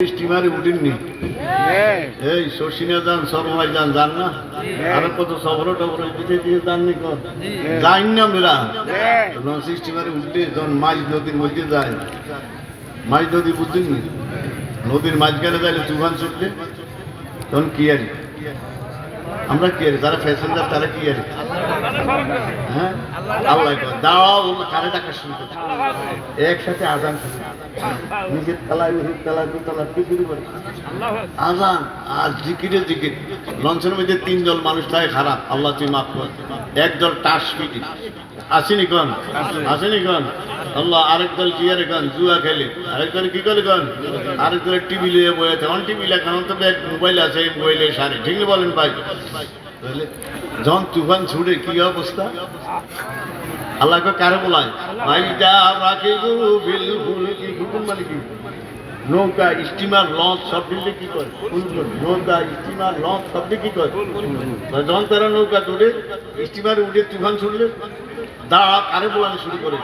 স্টিমারে উঠিননি। এই শশিনা যান সরমাই যান যান না? আরও কত সবর টবর পিঠে দিয়ে যাননি কর। যাইন না মেরা। যখন স্টিমারে উঠলে যখন মাঝ নদীর মধ্যে যায়। মাঝ নদী নদীর মাঝখানে যাইলে তুফান ছুটলে তখন কি আর আমরা কি আর যারা প্যাসেঞ্জার তারা কি আর হ্যাঁ? আল্লাহ কর, শুরু করছে একসাথে আজান শুরু নিজের তালায় ওদের তালায় দু তালা কি শুরু করে? আজান আর জিকিরে জিকির। লঞ্চের মধ্যে তিনজন মানুষ থাকে খারাপ। আল্লাহ তুই মাফ কর। একদল টাস পিটি। আসেনি কন? আসেনি কন? আল্লাহ আরেক দল আরে কন? জুয়া খেলে। আরেক দল কি করে কন? আরেক দল টিভি লিয়ে বয়ে আছে অন টিভি লেখা তো ব্যাগ মোবাইল আছে, এই মোবাইলে সারে। ঠিক বলেন ভাই? যখন তুফান ছুটে, কি অবস্থা? আল্লাহকে কারে বলায়? ভাই যা রাখে গো বিল হুকুম মানে কি নৌকা স্টিমার লঞ্চ সব দিলে কি করে। নৌকা স্টিমার লঞ্চ সব কি করে যখন তারা নৌকা তুলে স্টিমারে উঠে তুফান ছুটলে দাঁড়া, কারে বলানো শুরু করে?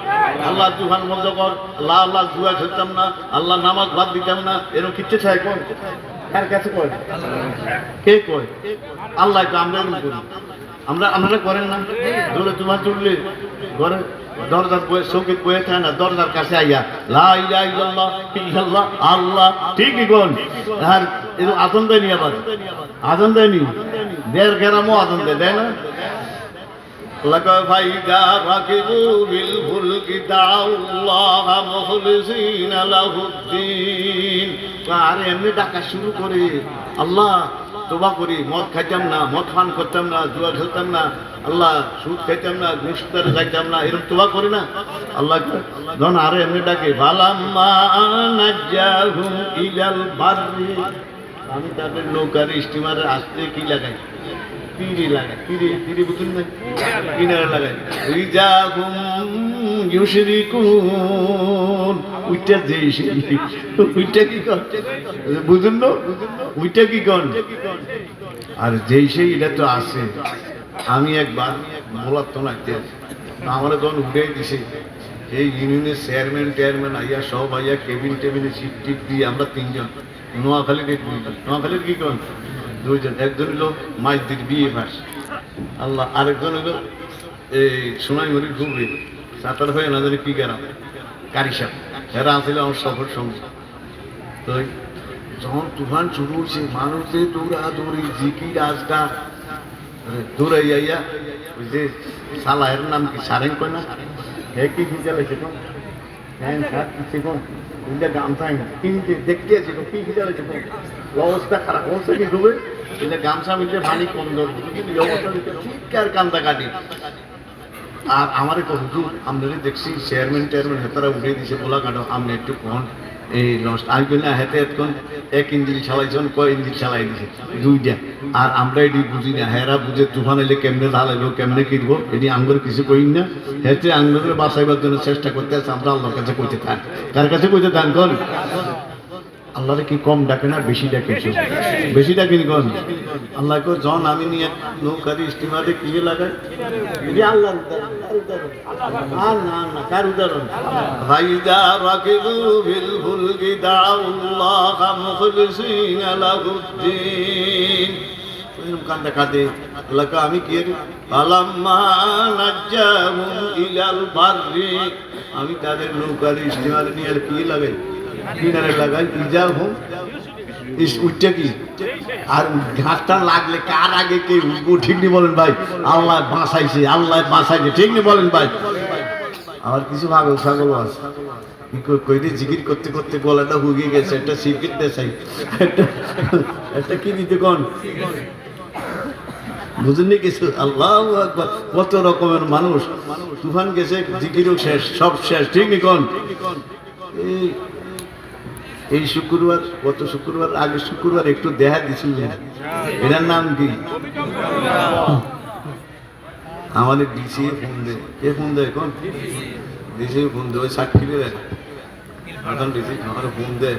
আল্লাহ তুফান বন্ধ কর, আল্লাহ আল্লাহ, জুয়া খেলতাম না, আল্লাহ নামাজ ভাত দিতাম না, এরকম কিচ্ছে চাই কোন? কার কাছে কয়? কে কয়? আল্লাহ তো আমরা করি। আমরা, আপনারা করেন না? ধরে তোমার চললে ঘরে দরজার বয়ে চৌকে বয়ে থাকে না দরজার কাছে আইয়া লা ইলাহা ইল্লাল্লাহ ইল্লাল্লাহ আল্লাহ ঠিকই কোন আর এরকম আতন দেয়নি আবার আতন দেয়নি দেড় গ্রামও আতন দেয় দেয় না لك فإذا ركبوا بالفلك دعوا الله مخلصين له الدين আর এমনি ডাকা শুরু করে আল্লাহ তোবা করি, মদ খাইতাম না, মদ পান করতাম না, জুয়া খেলতাম না, আল্লাহ সুদ খাইতাম না ঘুষতার খাইতাম না, এরকম তোবা করি না। আল্লাহ যখন আরে এমনি ডাকে আমি তাদের নৌকার স্টিমারে আসতে কি লাগাই? তীরে লাগাই, তীরে তীরে বুঝুন না? কিনারে লাগাই। রিজা হুম ইউশরিকুন। উইটা যে উইটা কি কর বুঝুন উইটা কি কর আর যেই সেই এটা তো আছে। আমি একবার বলার তো লাগতে আমার যখন উঠে দিছে। এই ইউনিয়নের চেয়ারম্যান, টেয়ারম্যান আইয়া সব আইয়া কেবিন টেবিনে সিট টিপ দিয়ে আমরা তিনজন। নোয়াখালীর নোয়াখালীর কি কন? দুইজন একজন হলো মাইদির বিয়ে পাস আল্লাহ, আরেকজন হলো এই সোনাইমুড়ির ঘুরবে সাঁতার হয়ে না জানি কি গেলাম। কারিসাপ এরা আসলে আমার সফর সঙ্গে। তো যখন তুফান শুরু হয়েছে মানুষের দৌড়া দৌড়ি জিকির আজটা দৌড়াই আইয়া, ওই যে সালাহের নাম কি, সারেং কয় না? হে কি কি চালাইছে কোন? হ্যাঁ কি কোন? ওইটা গামছা কিনতে দেখতে আছে কি চালাইছে কোন? অবস্থা খারাপ। অবস্থা কি ডুবে এটা গামছা মিললে পানি কম এই অবস্থা চিৎকার কান্দা কাটি। আর আমার হুজুর, আমরা দেখছি চেয়ারম্যান টেয়ারম্যান হেতারা উঠে দিছে বলা কাটো আপনি একটু কন, এই লঞ্চ আমি বলি না হেতে এখন এক ইঞ্জিন চালাইছেন কয় ইঞ্জিন চালাই দিছে? দুইটা। আর আমরা এটি বুঝি না, হেরা বুঝে তুফান এলে কেমনে ঢালাইবো কেমনে কিনব এটি আঙ্গুর কিছু কই না। হেতে আঙ্গুরের বাঁচাইবার জন্য চেষ্টা করতে আছে, আমরা আল্লাহর কাছে কইতে থাক। কার কাছে কইতে থাক আল্লাহরে কি কম ডাকে না বেশি ডাকে? বেশি ডাকেন কন? আল্লাহ কো জন আমি নিয়ে নৌকারি স্টিমারে কি লাগাই? এটি আল্লাহর? আর না না কার উদাহরণ? ফাইদা রাকিবু বিল ফুলকি দাউল্লাহ মুখলিসিনা লাহুদ্দিন। এরকম কান্দা কাঁদে আল্লাহ আমি কি রে আলাম্মা নাজ্জাহুম ইলাল বাররি। আমি তাদের নৌকারি স্টিমারে নিয়ে আর কি লাগাই? কিনারে লাগাই ইজা হোম ইস, উঠছে আর ঘাসটা লাগলে কার আগে কে উঠবো? ঠিক নি বলেন ভাই। আল্লাহ বাঁচাইছে আল্লাহ বাঁচাইছে, ঠিক নি বলেন ভাই। আর কিছু পাগল ছাগল আছে। কি কই- কই জিকির করতে করতে গলাটা হুগিয়ে গেছে, একটা সিকিট দেশাই একটা কি দিতে কোন? বুঝেননি কিছু? আল্লাহ কত রকমের মানুষ। তুফান গেছে জিগিরও শেষ, সব শেষ। ঠিক নি কোন? এই শুক্রবার, গত শুক্রবার আগে শুক্রবার একটু দেখা দিছিলেন। এটার নাম কি? আমাদের ডিসি ফোন দেয়। কে ফোন দেয় এখন? ডিসি ফোন দেয়, ওই সাক্ষী দেয়। এখন ডিসি আমার ফোন দেয়।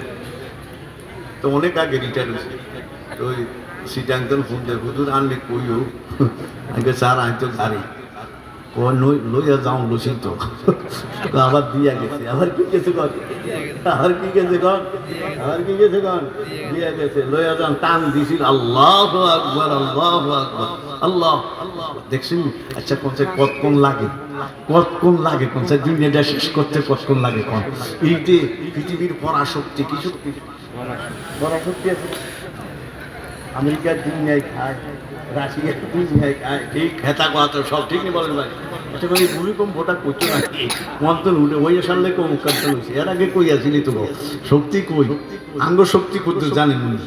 তো অনেক আগে রিটায়ার হয়েছে। ওই সিটাঙ্কন ফোন দেয়, হুজুর আনলে কইও আগে স্যার আজ তো গাড়ি ও নই লইয়া যাও লুসি তো। তো আবার দিয়া গেছে। আবার কি গেছে কন? আবার কি গেছে কন? আবার কি গেছে কন? দিয়া গেছে। লইয়া যাও টান দিছিল। আল্লাহ আকবর আল্লাহ আকবর। আল্লাহ, দেখছেন? আচ্ছা কোন কতক্ষণ লাগে? কতক্ষণ লাগে কোন দুনিয়াটা শেষ করতে কতক্ষণ লাগে কোন? এই যে পৃথিবীর পরাশক্তি কি শক্তি? পরাশক্তি আছে। আমেরিকার দুনিয়ায় খায় রাশিয়ার দুনিয়ায় খায় ঠিক খেতা কথা সব ঠিক নেই বলেন ভাই আচ্ছা ভাই ভূমিকম্পটা করছ না মন্তন উঠে ওই সালে কম কাটতে হয়েছে এর আগে কই আসিলি তো শক্তি কই আঙ্গ শক্তি করতে জানেন উনি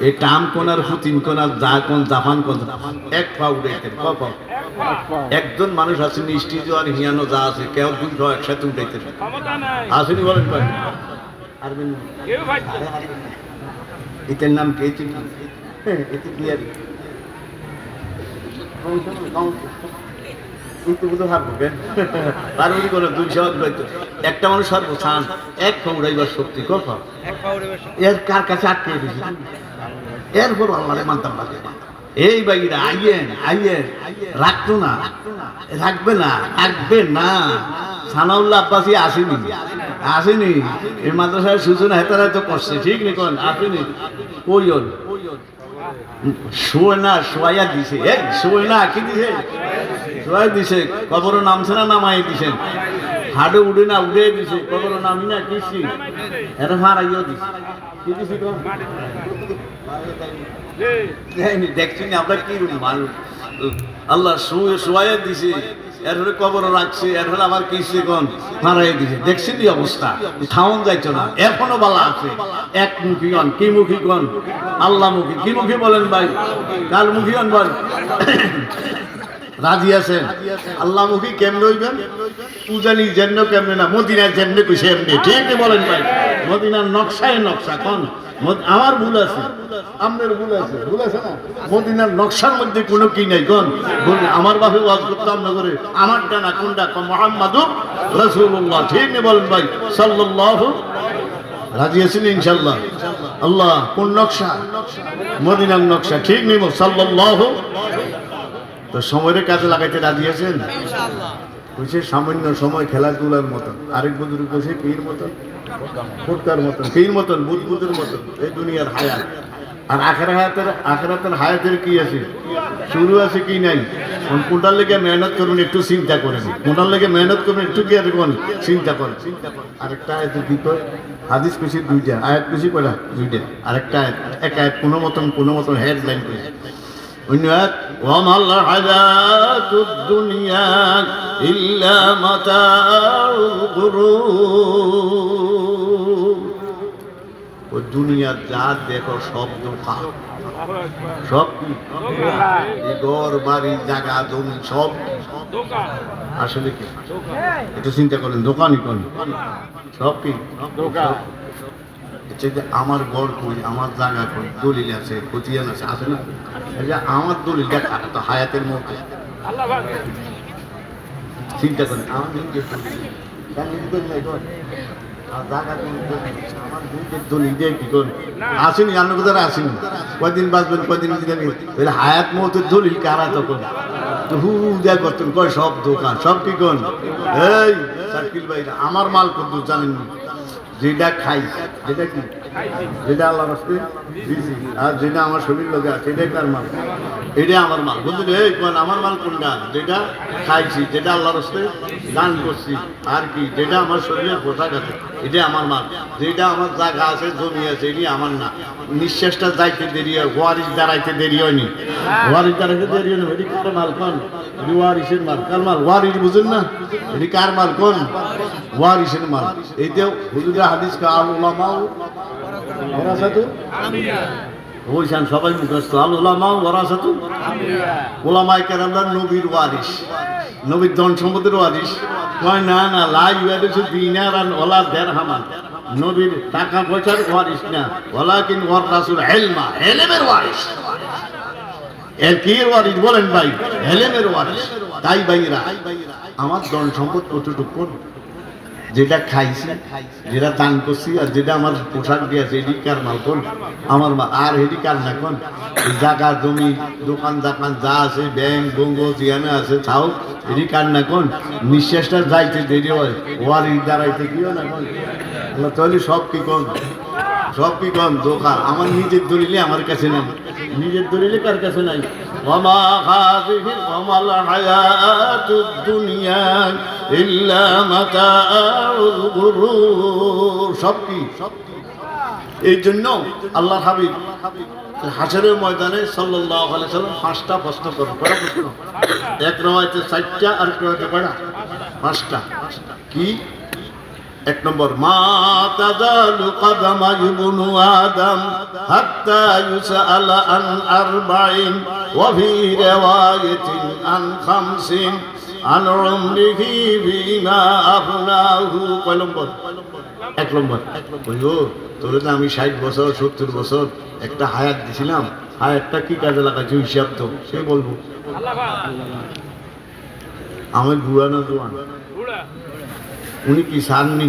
এই টাম কোনার হুতিন কোনার যা কোন জাপান কোন এক পা উঠে ক পা একজন মানুষ আছে স্টিজ আর হিয়ানো যা আছে কেউ দুই পা একসাথে উঠাইতে। আসেনি বলেন ভাই পাইছে এটার নাম কে চিনি এতে আর একটা মানুষ এক শক্তি এক। এর কার কাছে আটকে দিয়েছি এরপর আল্লাহরে মানতাম এই বাইরা আইয়েন আইয়েন রাখতো না। রাখবে না রাখবে না। সানাউল্লাহ আব্বাসী আসেনি। আসেনি। এই মাদ্রাসার সূচনা হেতারা তো করছে। ঠিক নি কোন? আসেনি। কইন শোয় না দিছে। এই শোয় না কি দিছে? শোয়া দিছে, কবর নামছে না নামাই দিছেন হাড়ে উড়ে না উড়ে দিছে, কবর নামি না কিছি এটা মারাইও দিছে। কি দিছি দেখছি না, আমরা কি মানুষ আল্লাহ শুয়ে শুয়ে দিছে। এর হলে কবর রাখছে, এর হলে আবার কিসে কোন হারাই দিছে। দেখছি কি অবস্থা? থাউন যাইছো না। এখনও বালা আছে। এক মুখী গণ কি মুখী গণ আল্লাহ মুখী কি মুখী বলেন ভাই? কাল মুখী গণ বল? রাজি আছেন? আল্লাহ মুখী কেমন হইবেন? পূজানি জেন্য কেমনে না মদিনার জেন্য কুসে এমনি ঠিক বলেন ভাই? মদিনার নকশায় নকশা কোন? আমার ভুল আছে। আপনার ভুল আছে ভুল আছে না? মদিনার নকশার মধ্যে কোনো কি নাই কোন? বলি, আমার বাপে ওয়াজ করতাম না করে আমার ডানা কোনটা মোহাম্মদ রসুল্লাহ ঠিক নেই বলেন ভাই? সাল্লাল্লাহু রাজি আছেন ইনশাল্লাহ আল্লাহ কোন নকশা? মদিনার নকশা ঠিক নেই সাল্লাল্লাহু তো সময়ের কাজে লাগাইতে রাজি আছেন? কইছে সামান্য সময় খেলাধুলার মতন। আরেক বন্ধুর কইছে কির মতন। ফুটকার মতন কির মতন বুধবুদের মতন। এই দুনিয়ার হায়াত। আর আখের হায়াতের আখেরাতের হায়াতের কি আছে? শুরু আছে কি নাই? কোনটার লেগে মেহনত করুন একটু চিন্তা করেন। কোনটার লেগে মেহনত করুন একটু কি করুন চিন্তা করেন। আরেকটা আয়াত কি কয় হাদিস কুচি দুইটা। আয়াত কুচি করা দুইটা। আরেকটা আয়াত এক আয়াত কোনো মতন কোনো মতন হেডলাইন করে وما الحياة الدنيا إلا متاع الغرور والدنيا যা দেখো সব দোকান সব কি এই ঘর বাড়ি জায়গা জমি সব দোকান আসলে কি এটা চিন্তা করেন দোকানই কোন সব কি দোকান। আমার ঘর কই, আমার জায়গা কই, দলিল আছে, খতিয়ান আছে আছে না? আমার দলিল, দেখা তো হায়াতের ভাগ চিন্তা করেন, আমার নিজের আসেনি মতের দলিল কারা সব দোকান, সব কি আমার মাল কত জানেন না। যেটা খাই, যেটা কি? যেটা আল্লাহ রাস্তে দিয়েছি আর যেটা আমার শরীর লোকে আছে, এটাই কার মাল। এটাই আমার মাল। বুঝলি এই কোন, আমার মাল কোনটা? যেটা খাইছি, যেটা আল্লাহ রাস্তে দান করছি, আর কি? যেটা আমার শরীরে পোশাক আছে, এটাই আমার মাল। যেটা আমার জায়গা আছে, জমি আছে এটি আমার না। নিঃশ্বাসটা যাইতে দেরি হয় ওয়ারিস দাঁড়াইতে দেরি হয়নি। ওয়ারিস দাঁড়াইতে দেরি হয়নি এটি কার মাল কোন? এটি ওয়ারিসের মাল। কার মাল? ওয়ারিস বুঝেন না? এটি কার মাল কোন? ওয়ারিসের মাল। এইটা হুজুরা হাদিস কা আল্লামাও ওরাসাতু ওইখান সবাই মুখস্থ। আল ওরাসাতু ওলামাই কেরামরা নবীর ওয়ারিস নবীর ধন সম্পদের ওয়ারিস কয় না না লাই ওয়ারিসু দিনার আর ওলা দেড় হামান নবীর টাকা পয়সার ওয়ারিস না ওলাকিন ওয়ার রাসুল হেলমা, হেলেমের ওয়ারিস এর কি ওয়ারিস বলেন ভাই? হেলেমের ওয়ারিস তাই ভাইরা, আমার ধন সম্পদ কতটুকু যেটা খাইছি, যেটা দান করছি আর যেটা আমার পোশাক দিয়েছে এটি কার মাল কোন? আমার মাল আর এটি কার না কোন? জায়গা, জমি, দোকান দোকান যা আছে, ব্যাংক, বঙ্গ, যেখানে আছে তাও এটি কার না কোন? নিঃশ্বাসটা যাইতে দেরি হয়, ওয়ার দাঁড়াইতে কিও না কোন? তাহলে সব কি কোন? সব কি কম দোকান। আমার নিজের দলিলে আমার কাছে নাই। নিজের দলিলে কার কাছে নাই? ওমা হাযিহি ওমাল হায়াতুদ দুনিয়া ইল্লা মাতাউল গুরুর সব কি এই জন্য আল্লাহ হাবিব হাসরের ময়দানে আলাইহি সাল্লাম পাঁচটা প্রশ্ন করো কয়টা প্রশ্ন। এক রওয়ায়তে চারটা আর পাঁচটা। কি? এক নম্বর মা তাজালু কদমা ইবনু আদম হাত্তা ইউসআলা আন আরবাইন ওয়া ফি রিওয়ায়াতিন আন খামসিন আন উমরিহি বিমা আফনাহু। কয় নম্বর? এক নম্বর। ওইও তোরে তো আমি ষাট বছর সত্তর বছর একটা হায়াত দিছিলাম হায়াতটা কি কাজে লাগাচ্ছি হিসাব তো? সে বলব। আমার বুড়া না জোয়ান? উনি কি বুড়া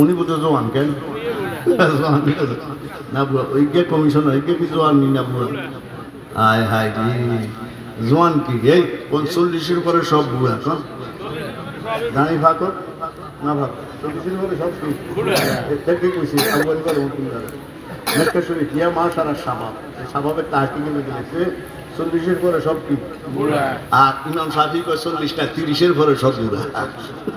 উনি বোধহয় জোয়ান, কেন? না বুড়া কমিশন ওই কে জোয়ান নি না বুড়া হায় হায় রে। জোয়ান কি এই পঞ্চল্লিশের পরে সব বুড়া কন দাঁড়ি ফাঁকর না ভাগ। চল্লিশের পরে সব কি? এটাকে কইছি আগুয়ালি করে উঠুন দাঁড়া গেছে চল্লিশের পরে সব কি? আর ইমাম সাফি কয় চল্লিশটা তিরিশের পরে সব বুড়া।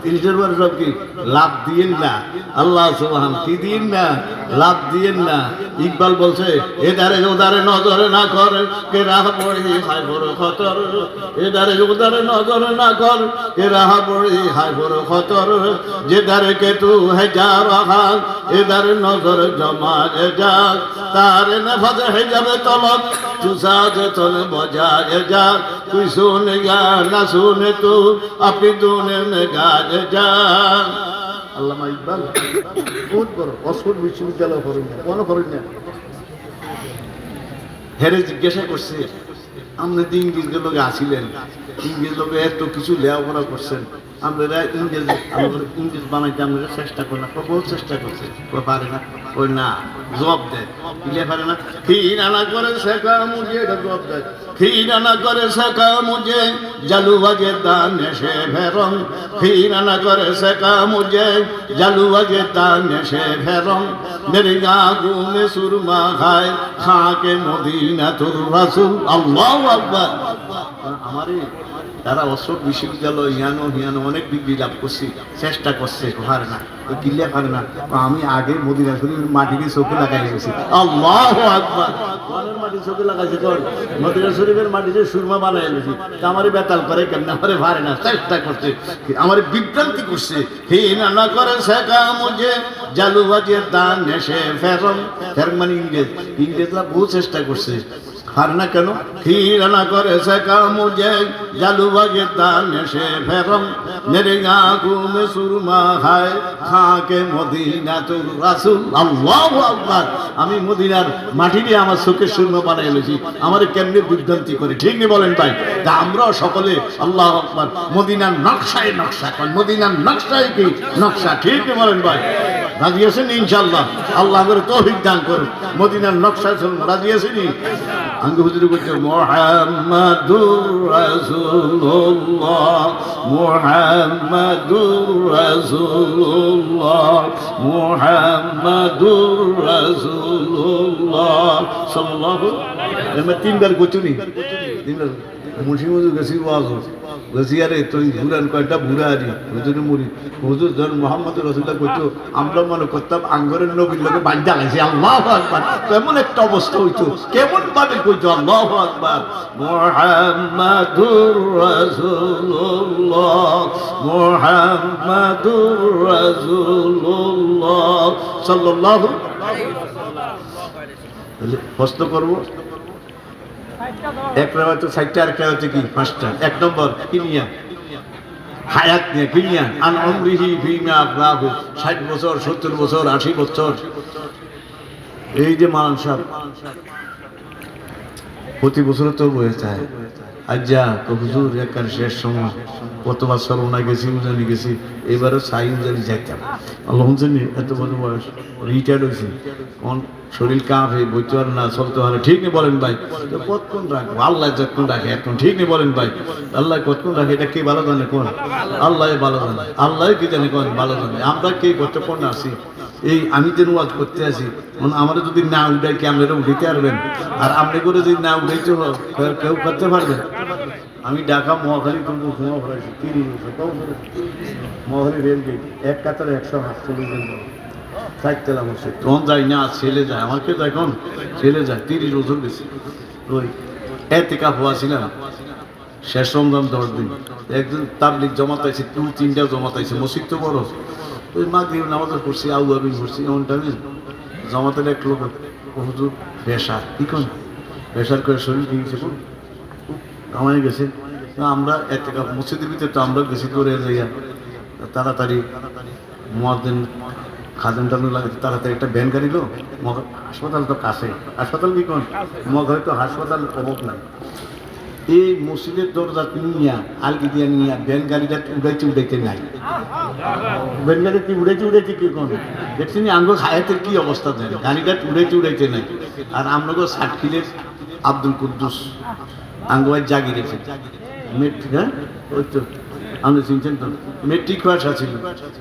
তিরিশের পরে সব কি? লাভ দিয়েন না। আল্লাহ সুবহান, কি না? লাভ দিয়েন না। ইকবাল বলছে এদারে ওদারে নজরে না কর কে রাহ পড়ি বড় খতর। নজরে না কর কে রাহ পড়ি বড় খতর। যে দারে কে তু হে যা রাহা এদারে নজর জমা এ যা তারে না নফাজ হে যাবে তলক তুসা যে তলে বজা এ যা তুই শুনে গা, না শুনে তু, আপনি দুনে গাজ যা আল্লামা ইকবাল, বহুত বড় অক্সফোর্ড বিশ্ববিদ্যালয় কোনো করেন না হেরে জিজ্ঞাসা করছে, আপনি ইংরেজ লোকে আসিলেন ইংরেজ লোকে এত কিছু লেখাপড়া করছেন আমরা ইংরেজ ইংরেজ বানাইতে আমরা চেষ্টা করি না বহু চেষ্টা করছে। পারে না ওই না, জবাব দেয়। ইলে পারে না ফিরানা করে শেখা মুঝে এটা জবাব দেয়। ফিরানা করে শেখা মুঝে জালু বাজে দান সে ফেরং ফিরানা করে শেখা মুঝে জালু বাজে দান সে ফেরং মেরে গা গুনে সুরমা খায়, খাকে মদিনা তুর রাসুল। আল্লাহু আকবার! আমারই তারা অশোক বিশ্ববিদ্যালয় হিয়ানো হিয়ানো অনেক ডিগ্রি লাভ করছি, চেষ্টা করছে, পারে না ওই কিল্লে পারে না? তো আমি আগে মদিনা শরীফের মাটিকে চোখে লাগাই গেছি আল্লাহ আকবার! মাটি চোখে লাগাইছে কোন মদিনা শরীফের মাটিতে সুরমা বানাই গেছি তা আমারে বেতাল করে কেমন? আমারে পারে না, চেষ্টা করছে। আমার বিভ্রান্তি করছে। হে না না করে শেখা মুঝে জালু বাজে দান নেশে ফেরম। ফের মানে ইংরেজ, ইংরেজরা বহু চেষ্টা করছে। হার না কেন? ক্ষীর না করে শেখা মুঝে জালু বাজে দান নেশে ফেরম। মেরে গা ঘুমে সুরমা খায় খাকে মদিনা তুর রাসুল। আল্লাহ আকবার। আমি মদিনার মাটি দিয়ে আমার চোখের সুরমা বানাই এলেছি আমার কেমনি বিভ্রান্তি করে? ঠিক নেই বলেন ভাই? তা আমরাও সকলে আল্লাহ আকবার। মদিনার নকশায় নকশা মদিনার নকশায় কি? নকশা। ঠিক নেই বলেন ভাই? রাজি আছেন ইনশাল্লাহ আল্লাহ করে তৌফিক দান করুন মদিনার নকশায় চলুন রাজি আছেনি আঙ্গ হুজুর করছে মোহাম্মদুর রাসূলুল্লাহ মোহাম্মদুর রাসূলুল্লাহ মোহাম্মদুর রাসূলুল্লাহ। সাল্লাল্লাহু আমি তিনবার কচুনি তিনবার মুন্সি মজুর গেছি, ওয়াজ গেছি আরে তুই ঘুরান কয়টা ঘুরা আনি হুজুরে মুড়ি হুজুর ধর মোহাম্মদ রসুল্লাহ কইতো, আমরা মনে করতাম আঙ্গরের নবীর লোকে বাড়ি জ্বালাইছি আল্লাহ আকবার। কেমন একটা অবস্থা হইতো, কেমন ভাবে কইতো, আল্লাহ আকবার। মোহাম্মদুর রাসূলুল্লাহ মোহাম্মদুর রাসূলুল্লাহ সাল্লাল্লাহু তাহলে প্রশ্ন করব? এক নম্বর তো আর একটা হচ্ছে কি? পাঁচটা এক নম্বর, কিনিয়া। হায়াত নিয়ে কিনিয়া। আন অমৃহি ষাট বছর, সত্তর বছর, আশি বছর। এই যে মালান প্রতি বছর তো বয়ে যায়। আজ যা তো হুজুর একার শেষ সময়? কতবার সর্বনা গেছি, উজানি গেছি এবারও সাই উজানি যাইতাম আল্লাহ এত বড় বয়স রিটায়ার্ড হয়েছি। কোন শরীর কাঁপে বইতে পারে না, চলতে পারে, ঠিক নেই বলেন ভাই। তো কতক্ষণ রাখব? আল্লাহ যতক্ষণ রাখে, এখন ঠিক নেই বলেন ভাই। আল্লাহ কতক্ষণ রাখে, এটা কে ভালো জানে কোন? আল্লাহ ভালো জানে। আল্লাহ কি জানে কোন? ভালো জানে। আমরা কে কতক্ষণ আসি এই আমি যেন ওয়াজ করতে আসি। মানে আমরা যদি না উঠাই কি আপনারা উঠাইতে পারবেন? আর আপনি করে যদি না উঠাইতে কেউ- করতে পারবেন আমি ঢাকা মহাখালী করব, ঘুমা ভরাইছি তিরিশ বছর মহাখালী রেলগেট এক কাতারে একশো আটচল্লিশ জন থাকতেলাম হচ্ছে তখন যাই না ছেলে যায়। আমাকে তো এখন ছেলে যায়, তিরিশ বছর গেছি। ওই এতে কাপ হওয়াছিলাম শেষ রমজান দশ দিন। একজন তাবলিক জমাত আছে দু তিনটা জমাত আছে মসজিদ তো বড়। ওই মা গরিব নামাজ পড়ছি আউ আবি পড়ছি, এমন টাইমে জমাতের এক লোক হুজুর পেশার কি কোন? পেশার করে শরীর কি গেছে কোন? কামাই গেছে। আমরা এক টাকা মসজিদের ভিতরে তো আমরা গেছি করে যাইয়া তাড়াতাড়ি মহাদিন খাদেন টাদেন লাগে তাড়াতাড়ি একটা ভ্যান গাড়ি লো মগ- হাসপাতাল তো কাছে, হাসপাতাল কি কোন? মগরে তো হাসপাতাল অভাব নাই। এই মসজিদের দরজা নিয়া আলগি দিয়া নিয়া ভ্যান গাড়িটা উড়াইতে উড়াইতে নাই? ভ্যান গাড়ি কি উড়াইতে উড়াইতে কি কোন? দেখছি নি আঙ্গ হায়াতের কি অবস্থা দেন? গাড়িটা উড়াইতে উড়াইতে নাই। আর আমনগো ষাট কিলের আব্দুল কুদ্দুস, আঙ্গোয়ার জাগি রেখে মেট্রিক হ্যাঁ? ওই তো, আপনি চিনছেন তো? মেট্রিক পাস আছিল।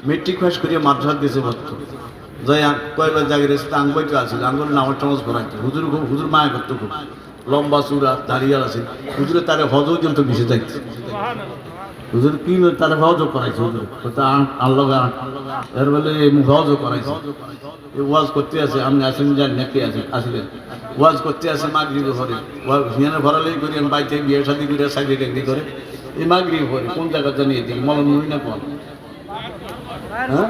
মেট্রিক পাস করিয়া মাদ্রাসাত গেছে ভক্ত আ- কয়বার জাগি রেখে আঙ্গবাই তো আছিল। আঙ্গুর নামাজ টামাজ করাইতো হুজুর হুজুর মায়া করতো খুব। লম্বা চূড়া দাঁড়িয়ে আছে। হুজুরে তারে হজ পর্যন্ত মিশে যাইছে হুজুর কি তারে হজও করাইছে হুজুর? আল্লাহ এর বলে হজও করাইছে। ওয়াজ করতে আছে আপনি আসেন যান নাকি আছে আসলেন। ওয়াজ করতে আছে মাগরিব ঘরে ওয়াজ হিয়ানে ভরালেই করি, আমি বাইতে বিয়ে শাদি করে সাইডে টেকনি করে। এই মাগরিব ঘরে কোন জায়গা জানি এদিকে? মলন নুই না কোন? হ্যাঁ?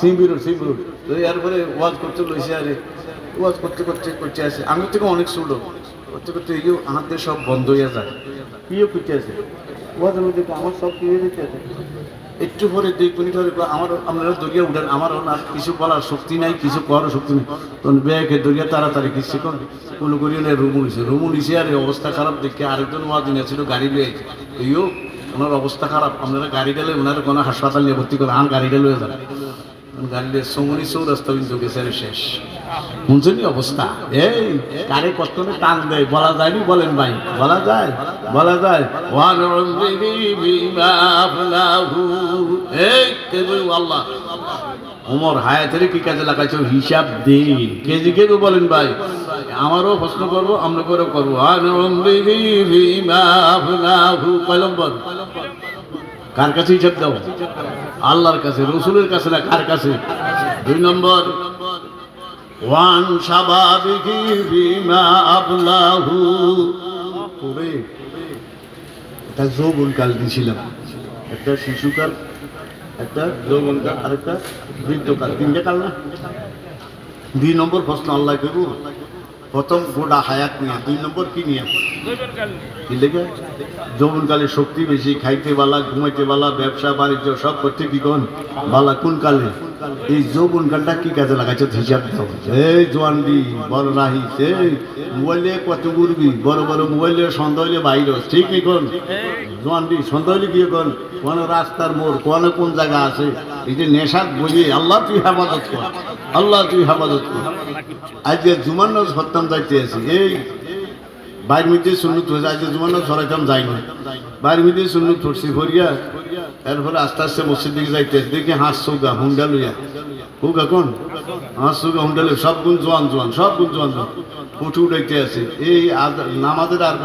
সিঙ্গুর সিঙ্গুর তো এরপরে ওয়াজ করতে লইছে আরে ওয়াজ করতে করতে করতে আসে। আমি থেকে অনেক ছোট করতে করতে এই হাতে সব বন্ধ হয়ে যায়। কিও করতে আছে ওয়াজের মধ্যে তো আমার সব কিনে দিতে আছে একটু পরে দুই মিনিট পরে আমার আপনারা দরিয়া উঠেন আমার আর কিছু বলার শক্তি নাই কিছু করার শক্তি নেই। তখন ব্যাগে দরিয়া তাড়াতাড়ি কিছু কোন কোনো করি না রুমু নিছে রুমু নিছে আর অবস্থা খারাপ দেখে আরেকজন ওয়াদিন ছিল গাড়ি লিয়ে এইও ওনার অবস্থা খারাপ আপনারা গাড়ি ডালে ওনার কোনো হাসপাতাল নিয়ে ভর্তি করে আম গাড়ি ডালে যান। গাড়ি দিয়ে সমনি চৌরাস্তা কিন্তু গেছে আর শেষ। শুনছেন অবস্থা। এই, কারে করে টান দেয়, বলা যায়নি? বলেন ভাই। বলা যায়? বলা যায়? আল্লাহ। ওমর হায়াতের কি কাজে লাগাইছো? হিসাব দে কেজি কে বলেন ভাই? আমারও প্রশ্ন করব আমরা করে করব কয় নম্বর কার কাছে হিসাব দাও? আল্লাহর কাছে, রসুলের কাছে না কার কাছে? দুই নম্বর ওয়ান স্বাভাবিক বিমা আবলাহু। করে একটা যৌবনকাল দিয়েছিলাম একটা শিশুকাল একটা যৌবনকাল আর একটা বৃদ্ধকাল। তিনটে কাল না? দুই নম্বর প্রশ্ন আল্লাহ করব প্রথম গোটা হায়াত নিয়ে দুই নম্বর কি নিয়ে? কি লেগে যৌবনকালে শক্তি বেশি খাইতে বালা ঘুমাইতে বালা ব্যবসা বাণিজ্য সব করতে কি কোন? বালা কোন কালে? এই যৌবন কালটা কি কাজে লাগাইছে হিসাব হবে। এই জোয়ানবি বড় রাহি সে মোবাইলে কত উড়বি বড় বড় মোবাইলে সন্ধ্যা হইলে বাইর ঠিক নেই কোন? জোয়ানবি সন্ধ্যা হইলে গিয়ে কোন? কোন রাস্তার মোড় কোন কোন জায়গা আছে? এই যে নেশার বলি আল্লাহ তুই হেফাজত কর আল্লাহ তুই হেফাজত কর। আজকে জুমান্ন সত্যাম যাইতে আছি এই বাইর মধ্যে সুন্নত হয়েছে জুমান্ন সরাইতাম যাই না। বাইর মধ্যে সুন্নত ধরছি ভরিয়া, এরপরে আস্তে আস্তে মসজিদ দিকে যাইতে। দেখি হাঁস, সৌগা, হুন্ডা লইয়া। হুকা কোন? হাঁস, সৌগা, হুন্ডা লইয়া। সব গুণ জোয়ান জোয়ান, সব গুণ জোয়ান জোয়ান। উঠে উঠাইতে আছে। এই নামাজের আর